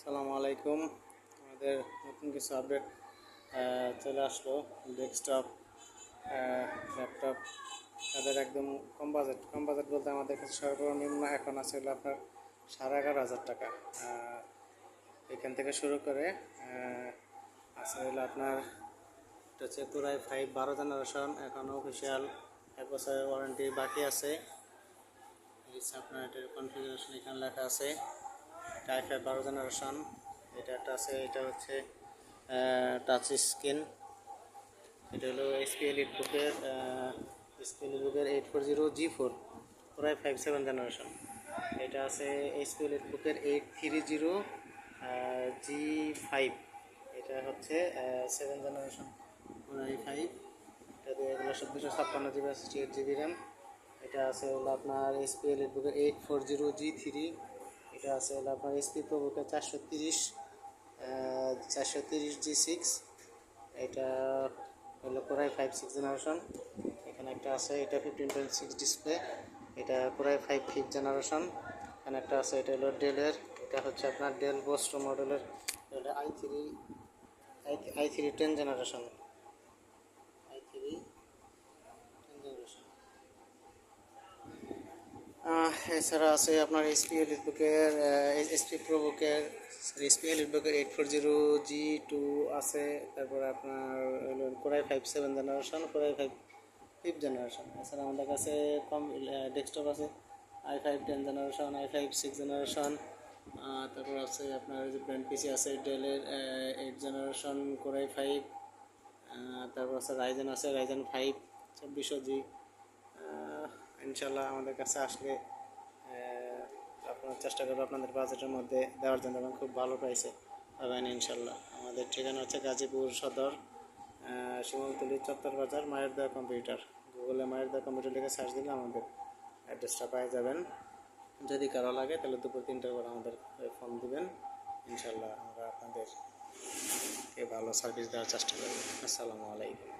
আসসালামু আলাইকুম। আমাদের নতুন কিছু আপডেট চলে আসলো ডেস্কটপ ল্যাপটপ তাদের একদম কম বাজেট কম বাজেট বলতে আমাদের কাছে সর্বনিম্ন এখন আছে হলো আপনার সাড়ে এগারো হাজার টাকা। এখান থেকে শুরু করে আছে হলো আপনার হচ্ছে পুরাই ফাইভ বারো জেনারেশন এখন অফিসিয়াল এক বছরের ওয়ারেন্টি বাকি আছে। আপনার এটার কনফিগারেশন এখানে লেখা আছে। টাই ফাইভ বারো জেনারেশন, এটা একটা আছে, এটা হচ্ছে টাচ স্ক্রিন এটা হলো এসপিএল এইট বুকের এসপিএল বুকের eight four zero G four প্রায় ফাইভ সেভেন জেনারেশন এটা আছে এসপিএল এইট বুকের eight three zero G five এটা হচ্ছে সেভেন জেনারেশন প্রায় ফাইভ এটা দিয়ে এগুলো দুশো ছাপ্পান্ন GB sixty eight GB RAM এটা আছে হলো আপনার এসপিএল এইট বুকের eight four zero G three এটা আছে হলো আপনার এসপি প্রবুকের চারশো তিরিশ চারশো তিরিশ জি সিক্স এটা হলো কোরাই ফাইভ সিক্স জেনারেশন এখানে একটা আছে, এটা ফিফটিন পয়েন্ট সিক্স ডিসপ্লে এটা core i five fifth generation এখানে একটা আছে, এটা হলো ডেলের এটা হচ্ছে আপনার ডেল বোস্টো মডেলের I three I three ten generation I three ten generation ah, এছাড়া আছে আপনার এসপিএল বুকের এসপি প্রো বুকের এসপিএল বুকের eight four zero G two আছে, তারপর আপনার core i five seven generation core i five fifth generation এছাড়া আমাদের কাছে কম ডেস্কটপ আছে i five ten generation i five six generation তারপর আছে আপনার যে ব্র্যান্ড পিসি আছে ডেলের এইট জেনারেশন কোরাই ফাইভ তারপর আছে রাইজেন আছে রাইজেন ফাইভ চব্বিশশো জি ইনশাল্লাহ আমাদের কাছে আসলে আপনার চেষ্টা করব আপনাদের বাজেটের মধ্যে দেওয়ার জন্য এবং খুব ভালো প্রাইসে পাবেন ইনশাল্লাহ। আমাদের ঠিকানা হচ্ছে গাজীপুর সদর শিমলতলি চত্বর বাজার মায়ের দেওয়া কম্পিউটার গুগলে মায়ের দেওয়া কম্পিউটার লিখে সার্চ দিলে আমাদের অ্যাড্রেসটা পেয়ে যাবেন। যদি কারও লাগে তাহলে দুপুর তিনটার পর আমাদের ফোন দিবেন। ইনশাল্লাহ আমরা আপনাদেরকে ভালো সার্ভিস দেওয়ার চেষ্টা করব। আসসালামু আলাইকুম।